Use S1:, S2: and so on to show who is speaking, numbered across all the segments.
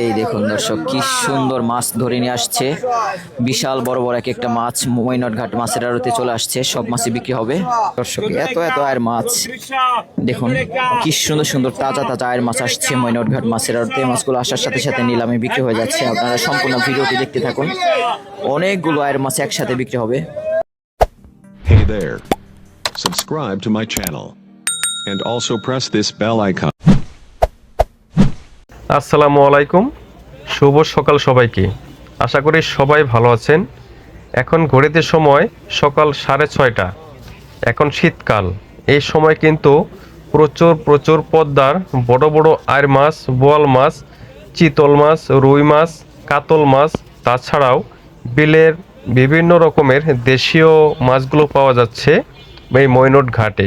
S1: এই দেখুন দর্শক, কি সুন্দর মাছ ধরে নিয়ে আসছে বিশাল বড় বড় এক একটা মাছ, মৈনট ঘাট মাছের আড়তে চলে আসছে, সব মাছই বিক্রি হবে দর্শক, এত এত আয়ের মাছ, দেখুন, কি সুন্দর সুন্দর তাজা তাজা আয়ের মাছ আসছে মৈনট ঘাট মাছের আড়তে মাছগুলো আসার সাথে সাথে নিলামে বিক্রি হয়ে যাচ্ছে আপনারা সম্পূর্ণ ভিডিওটি দেখতে থাকুন অনেকগুলো আয়ের মাছ একসাথে বিক্রি হবে
S2: Hey there. Subscribe to my channel. And also press this bell icon.
S3: আসসালামু আলাইকুম। শুভ সকাল সবাইকে। আশা করি সবাই ভালো আছেন। এখন ঘড়িতে সময় সকাল সাড়ে ছয়টা। এখন শীতকাল। এই সময় কিন্তু প্রচুর প্রচুর পদ্মার বড় বড় আয়ের মাছ, বোয়াল মাছ, চিতল মাছ, রুই মাছ, কাতল মাছ, তাছাড়াও বিলের বিভিন্ন রকমের দেশীয় মাছগুলো পাওয়া যাচ্ছে এই মৈনট ঘাটে।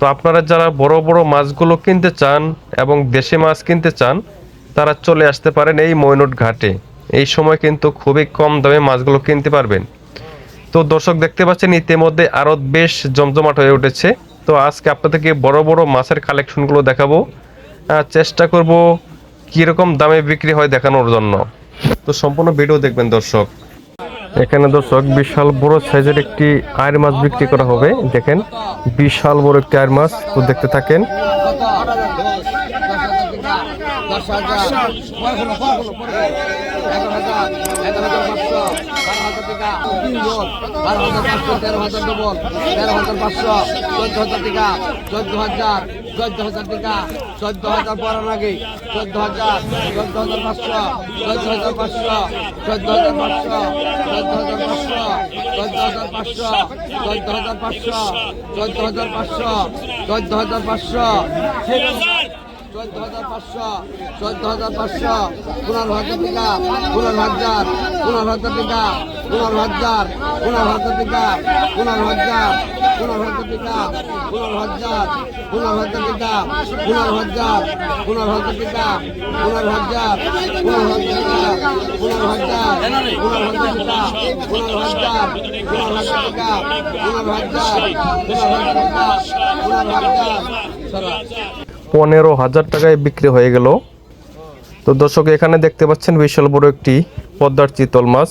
S3: তো আপনারা যারা বড় বড় মাছগুলো কিনতে চান এবং দেশি মাছ কিনতে চান, তারা চলে আসতে পারেন এই মৈনট ঘাটে। এই সময় কিন্তু খুবই কম দামে মাছগুলো কিনতে পারবেন। তো দর্শক দেখতে পাচ্ছেন, ইতিমধ্যে আরও বেশ জমজমাট হয়ে উঠেছে। তো আজকে আপনাদেরকে বড় বড় মাছের কালেকশনগুলো দেখাবো। চেষ্টা করব কীরকম দামে বিক্রি হয় দেখানোর জন্য। তো সম্পূর্ণ ভিডিও দেখবেন দর্শক। এখানে দর্শক, বিশাল বড় সাইজের একটি আয়ের মাছ বিক্রি করা হবে। দেখেন, বিশাল বড় একটি আয়ের মাছ দেখতে থাকেন।
S4: দশ হাজার পাঁচশো বারো হাজার তিনশো বারো হাজার পাঁচশো তেরো হাজার ডবল তেরো হাজার টাকা চোদ্দ হাজার টাকা চোদ্দ হাজার চোদ্দ পড়ার আগে চোদ্দ হাজার চোদ্দ হাজার পাঁচশো চোদ্দ হাজার পাঁচশো চোদ্দ হাজার পাঁচশো চোদ্দ হাজার পাঁচশো চোদ্দ হাজার পাঁচশো চোদ্দ হাজার পাঁচশো চোদ্দ হাজার পাঁচশো চোদ্দ হাজার পাঁচশো চোদ্দ হাজার পাঁচশো পনেরো হাজার হাজার পনেরো হাজার টাকা পনেরো হাজার পনেরো হাজার টাকা পনেরো হাজার পনেরো হাজার টাকা পনেরো হাজার পনেরো হাজার
S3: টাকায় বিক্রি হয়ে গেল। তো দর্শক, এখানে দেখতে পাচ্ছেন বিশাল বড় একটি পদ্মার চিতল মাছ।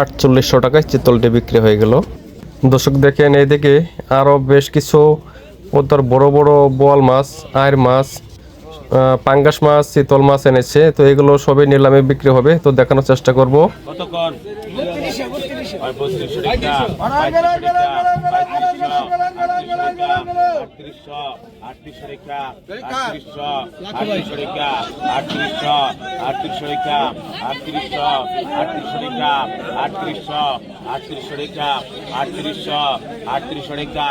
S3: আটচল্লিশশো টাকায় চিতলটি বিক্রি হয়ে গেল। দর্শক দেখেন এইদিকে আরও বেশ কিছু ওদের বড় বড় বোয়াল মাছ আয়ের মাছ পাঙ্গাস মাছ চিতল মাছ এনেছে। তো এগুলো সবই নিলামে বিক্রি হবে। তো দেখানোর চেষ্টা করব।
S5: আটত্রিশশো আটত্রিশশো টাকা আটত্রিশশো আটত্রিশশো টাকা আটত্রিশশো আটত্রিশশো টাকা আটত্রিশশো আটত্রিশশো টাকা আটত্রিশশো আটত্রিশশো টাকা আটত্রিশশো আটত্রিশশো টাকা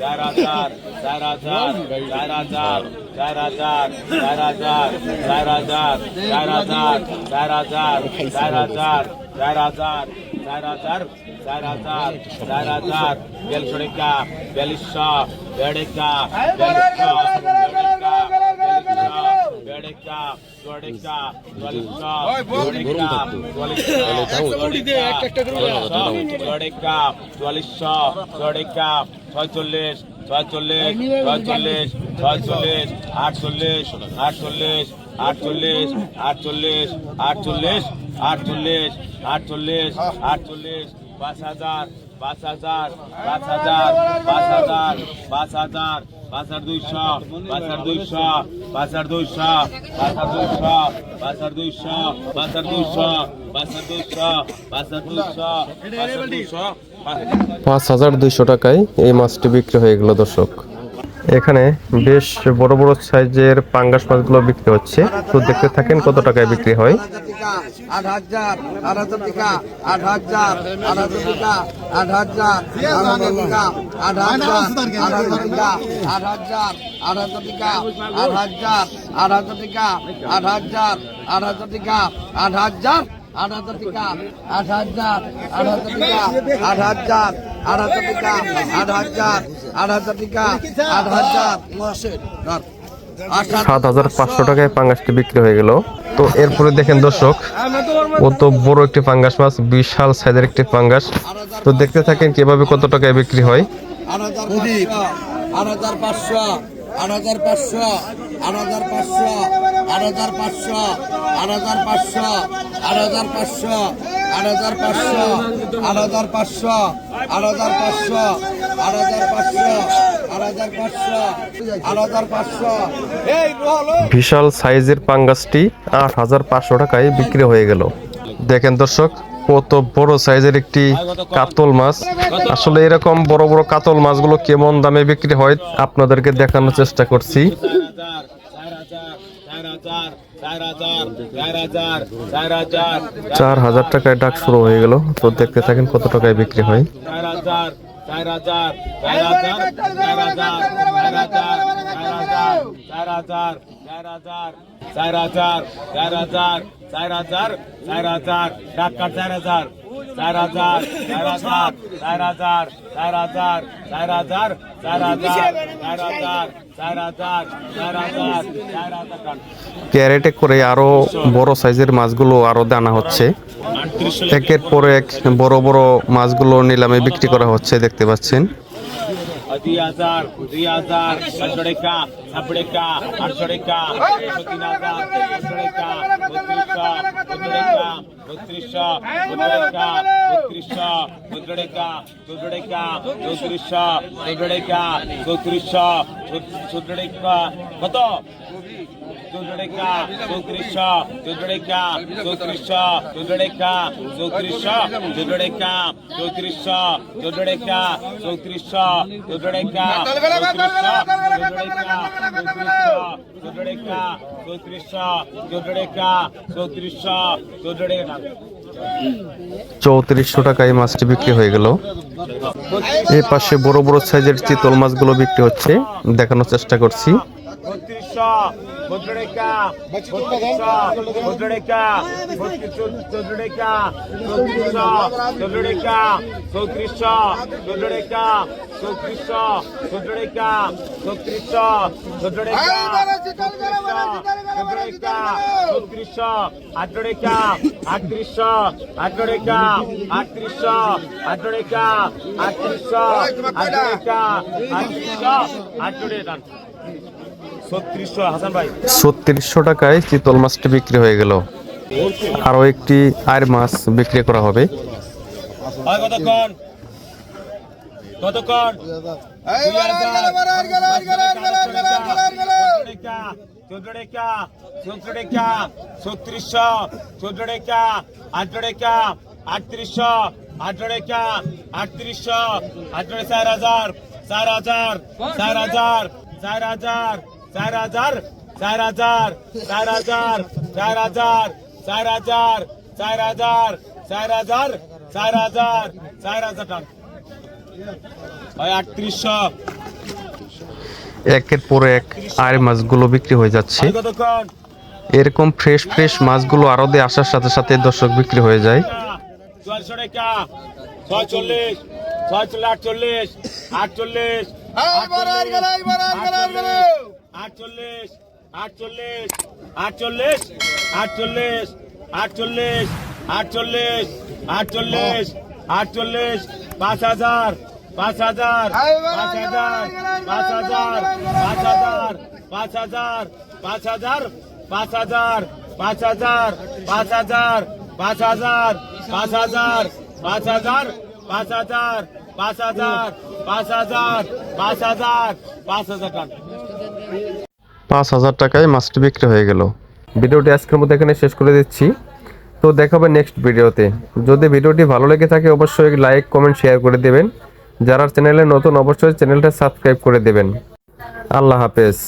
S5: চার হাজার চার হাজার চার হাজার চার হাজার চার হাজার চার হাজার চার হাজার চার হাজার চার হাজার চার হাজার চার হাজার চার হাজার চার হাজার বিয়াল্লিশশো টাকা বিয়াল্লিশশো বেড়েকা বিয়াল্লিশশো বেড়েকা চুয়াডেকা চুয়াল্লিশশো চুয়াডেকা চুয়াডেকা চুয়াল্লিশশো চুয়াডেকা ছয়চল্লিশ ছয়চল্লিশ ছয়চল্লিশ ছয়চল্লিশ আটচল্লিশ আটচল্লিশ আটচল্লিশ আটচল্লিশ আটচল্লিশ আটচল্লিশ আটচল্লিশ আটচল্লিশ হাজার পাঁচ হাজার পাঁচ হাজার পাঁচ হাজার পাঁচ হাজার পাঁচ হাজার পাঁচ হাজার দুইশো পাঁচ হাজার দুইশো পাঁচ হাজার দুইশো পাঁচ হাজার দুইশো পাঁচ হাজার দুইশো পাঁচ হাজার দুইশো পাঁচ হাজার দুইশো পাঁচ হাজার দুইশো
S3: পাঁচ হাজার দুইশো টাকায় এই মাছটি বিক্রি হয়ে গেল দর্শক এখানে বেশ বড় বড় সাইজের পাঙ্গাস মাছগুলো বিক্রি হচ্ছে তো দেখতে থাকেন কত টাকায় বিক্রি হয়
S4: আট হাজার টাকা আট হাজার আট হাজার টাকা আট হাজার আট হাজার টাকা আট হাজার
S3: সাত হাজার পাঁচশো টাকায় পাঙ্গাসটি বিক্রি হয়ে গেল তো এরপরে দেখেন দর্শক ও তো বড় একটি পাঙ্গাস মাছ বিশাল সাইজের একটি পাঙ্গাস তো দেখতে থাকেন কীভাবে কত টাকায় বিক্রি হয় বিশাল সাইজের পাঙ্গাসটি আট হাজার পাঁচশো টাকায় বিক্রি হয়ে গেল। দেখেন দর্শক, কত বড় সাইজের একটি কাতল মাছ। আসলে এরকম বড় বড় কাতল মাছগুলো কেমন দামে বিক্রি হয়, আপনাদেরকে দেখানোর চেষ্টা করছি।
S5: চার হাজার
S3: টাকায় ডাক শুরু হয়ে গেল। তো দেখতে থাকেন কত টাকায় বিক্রি হয়।
S5: চার হাজার চার হাজার চার হাজার চার হাজার চার হাজার চার হাজার চার হাজার চার হাজার চার হাজার চার হাজার চার হাজার টাকা চার হাজার
S3: ক্যারেটে করে আরও বড় সাইজের মাছগুলো আরও দানা হচ্ছে একের পর এক বড় বড় মাছগুলো নিলামে বিক্রি করা হচ্ছে দেখতে পাচ্ছেন
S5: দুই হাজার দুই হাজার আটশো টাকা নব্বই টাকা আটশো টাকা একশো তিন হাজার আটশো টাকা বত্রিশশো বত্রিশ টাকা বত্রিশশো বত্রিশ টাকা বত্রিশশো চোদ্দ টাকা চৌত্রিশশো চৌদ্দ টাকা চৌত্রিশশো চৌদ্দ টাকা কত? চৌদ্দ টাকা চৌত্রিশশো চৌত্রিশশো চৌত্রিশশো চৌত্রিশশো চৌত্রিশশো চৌত্রিশশো
S3: টাকায় মাছটি বিক্রি হয়ে গেল। এ পাশে বড় বড় সাইজের চিতল মাছগুলো বিক্রি হচ্ছে। দেখানোর চেষ্টা করছি।
S5: ভদ্ররেখা ভদ্ররেখা ভদ্ররেখা চৌদ্ররেখা চৌদ্ররেখা চৌত্রিশ চৌদ্ররেখা চৌত্রিশ চৌদ্ররেখা চৌত্রিশ চৌদ্ররেখা চৌদ্ররেখা চৌত্রিশ আটরেখা আটত্রিশ আটরেখা আটত্রিশ আটরেখা আটত্রিশ আটরেখা আটত্রিশ আটরে দান ছত্রিশশো
S3: টাকায় চিতল মাছটি বিক্রি হয়ে গেল। আরও একটি আয়ের মাছ বিক্রি করা হবে।
S5: চোদ্দ আটত্রিশশো আটত্রিশশো চার হাজার চার হাজার চার হাজার চার হাজার। চার হাজার চার হাজার চার হাজার চার হাজার চার হাজার চার হাজার চার হাজার চার হাজার চার হাজার টাকা হয় আটত্রিশশো।
S3: একের পর এক আর মাছগুলো বিক্রি হয়ে যাচ্ছে।
S5: হয়
S3: এরকম ফ্রেশ ফ্রেশ মাছগুলো আরদে আসার সাথে সাথে দর্শক বিক্রি হয়ে যায়।
S5: চুয়াল্লিশশো টাকা। ছয়চল্লিশ ছয়চল্লিশ আটচল্লিশ আটচল্লিশ আটচল্লিশ আটচল্লিশ আটচল্লিশ আটচল্লিশ আটচল্লিশ আটচল্লিশ আটচল্লিশ আটচল্লিশ পাঁচ হাজার পাঁচ হাজার পাঁচ হাজার পাঁচ হাজার পাঁচ হাজার পাঁচ হাজার পাঁচ হাজার পাঁচ হাজার পাঁচ হাজার পাঁচ হাজার পাঁচ হাজার পাঁচ হাজার পাঁচ হাজার পাঁচ হাজার পাঁচ হাজার পাঁচ হাজার পাঁচ হাজার পাঁচ হাজার টাকা
S3: পাঁচ হাজার টাকায় মাছটি বিক্রি হয়ে গেল। ভিডিওটি আজকের মধ্যে এখানে শেষ করে দিচ্ছি। তো দেখাবে নেক্সট ভিডিওতে। যদি ভিডিওটি ভালো লেগে থাকে, অবশ্যই লাইক কমেন্ট শেয়ার করে দেবেন। যারা চ্যানেলে নতুন, অবশ্যই চ্যানেলটা সাবস্ক্রাইব করে দেবেন। আল্লাহ হাফেজ।